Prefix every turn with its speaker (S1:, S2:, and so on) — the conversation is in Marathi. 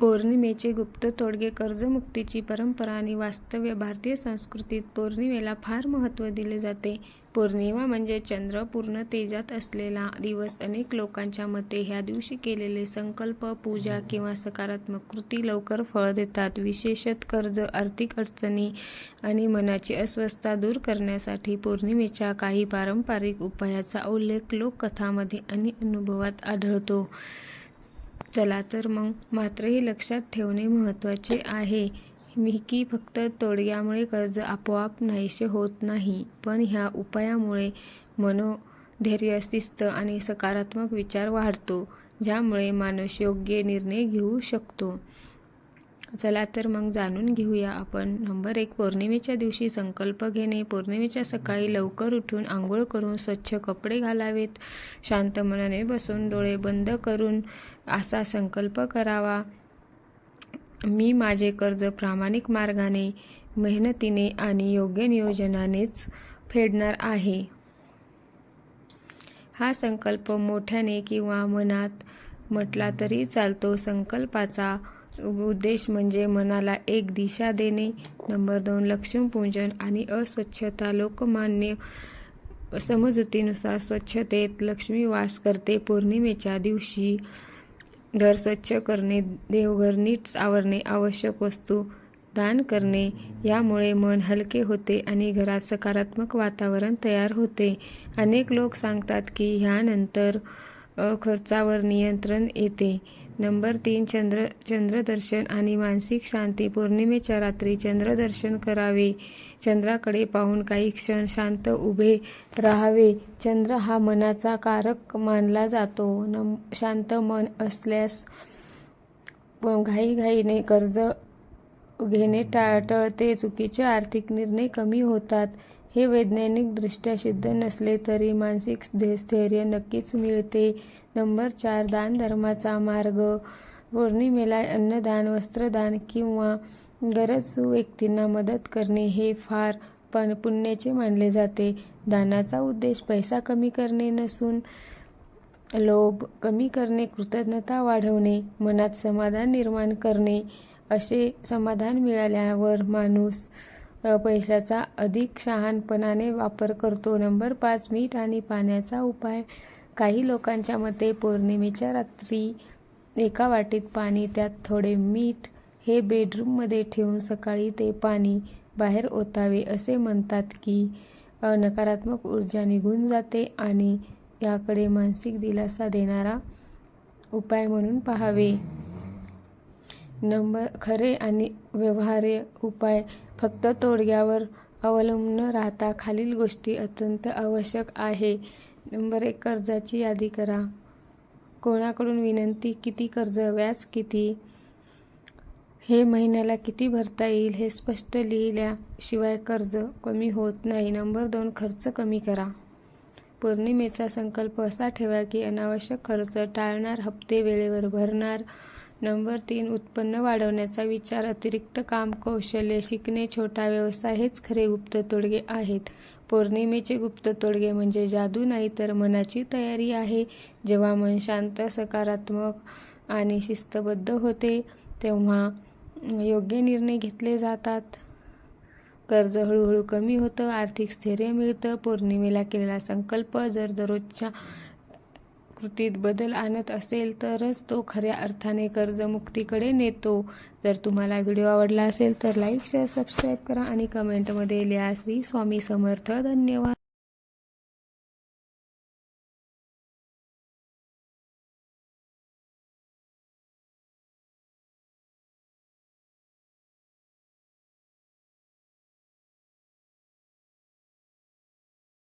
S1: पौर्णिमेचे गुप्त तोडगे कर्जमुक्तीची परंपरा आणि वास्तव्य भारतीय संस्कृतीत पौर्णिमेला फार महत्त्व दिले जाते. पौर्णिमा म्हणजे चंद्र पूर्ण तेजात असलेला दिवस. अनेक लोकांच्या मते ह्या दिवशी केलेले संकल्प, पूजा किंवा सकारात्मक कृती लवकर फळ देतात. विशेषत कर्ज, आर्थिक अडचणी आणि मनाची अस्वस्थता दूर करण्यासाठी पौर्णिमेच्या काही पारंपरिक उपायाचा उल्लेख लोककथामध्ये आणि अनुभवात आढळतो. चला तर मग, मात्र हे लक्षात ठेवणे महत्त्वाचे आहे मी की फक्त तोडग्यामुळे कर्ज आपोआप नाहीसे होत नाही, पण ह्या उपायामुळे मनोधैर्य, शिस्त आणि सकारात्मक विचार वाढतो, ज्यामुळे माणूस योग्य निर्णय घेऊ शकतो. चला तर मग जाणून घेऊया आपण. नंबर एक पौर्णिमेच्या दिवशी संकल्प घेणे. पौर्णिमेच्या सकाळी लवकर उठून आंघोळ करून स्वच्छ कपडे घालावेत. शांत मनाने बसून डोळे बंद करून असा संकल्प करावा, मी माझे कर्ज प्रामाणिक मार्गाने, मेहनतीने आणि योग्य नियोजनानेच फेडणार आहे. हा संकल्प मोठ्याने किंवा मनात म्हटला तरी चालतो. संकल्पाचा उद्देश म्हणजे मनाला एक दिशा देणे. नंबर दोन लक्ष्मीपूजन आणि अस्वच्छता. लोकमान्य समजुतीनुसार स्वच्छतेत लक्ष्मी वास करते. पौर्णिमेच्या दिवशी घर स्वच्छ करणे, देवघर नीट आवरणे, आवश्यक वस्तू दान करणे यामुळे मन हलके होते आणि घरात सकारात्मक वातावरण तयार होते. अनेक लोक सांगतात की ह्यानंतर खर्चावर नियंत्रण येते. नंबर तीन चंद्र चंद्रदर्शन आणि मानसिक शांती. पौर्णिमेच्या रात्री चंद्रदर्शन करावे. चंद्राकडे पाहून काही क्षण शांत उभे राहावे. चंद्र हा मनाचा कारक मानला जातो. शांत मन असल्यास घाईघाईने कर्ज घेणे टळते. चुकीचे आर्थिक निर्णय कमी होतात. हे वैज्ञानिकदृष्ट्या सिद्ध नसले तरी मानसिक स्थैर्य नक्कीच मिळते. नंबर चार दानधर्माचा मार्ग. पौर्णिमेला अन्नदान, वस्त्रदान किंवा गरजू व्यक्तींना मदत करणे हे फार पण पुण्याचे मानले जाते. दानाचा उद्देश पैसा कमी करणे नसून लोभ कमी करणे, कृतज्ञता वाढवणे, मनात समाधान निर्माण करणे. असे समाधान मिळाल्यावर माणूस पैशाचा अधिक शहाणपणाने वापर करतो. नंबर पाच मीठ आणि पाण्याचा उपाय. काही लोकांच्या मते पौर्णिमेच्या रात्री एका वाटीत पाणी, त्यात थोडे मीठ हे बेडरूममध्ये ठेवून सकाळी ते पाणी बाहेर ओतावे. असे म्हणतात की नकारात्मक ऊर्जा निघून जाते आणि याकडे मानसिक दिलासा देणारा उपाय म्हणून पाहावे. नंबर खरे आणि व्यवहार्य उपाय. फक्त तोडग्यावर अवलंबून न राहता खालील गोष्टी अत्यंत आवश्यक आहे. नंबर एक कर्जाची यादी करा. कोणाकडून विनंती? किती कर्ज? व्याज किती? हे महिन्याला किती भरता येईल हे स्पष्ट लिहिल्याशिवाय कर्ज कमी होत नाही. नंबर दोन खर्च कमी करा. पौर्णिमेचा संकल्प असा ठेवा की अनावश्यक खर्च टाळणार, हप्ते वेळेवर भरणार. नंबर तीन उत्पन्न वाढवण्याचा विचार. अतिरिक्त काम, कौशल्य शिकणे, छोटा व्यवसाय हेच खरे गुप्त तोडगे आहेत. पौर्णिमेचे गुप्त तोडगे म्हणजे जादू नाही तर मनाची तयारी आहे. जेव्हा मन शांत, सकारात्मक आणि शिस्तबद्ध होते, तेव्हा योग्य निर्णय घेतले जातात. कर्ज हळूहळू कमी होतं, आर्थिक स्थैर्य मिळतं. पौर्णिमेला केलेला संकल्प जर दररोजच्या कृतीत बदल आणत असेल तरच तो खऱ्या अर्थाने कर्जमुक्तीकडे नेतो. जर तुम्हाला व्हिडिओ आवडला असेल तर लाईक, शेअर, सबस्क्राईब करा आणि कमेंटमध्ये लिहा. श्री स्वामी समर्थ. धन्यवाद.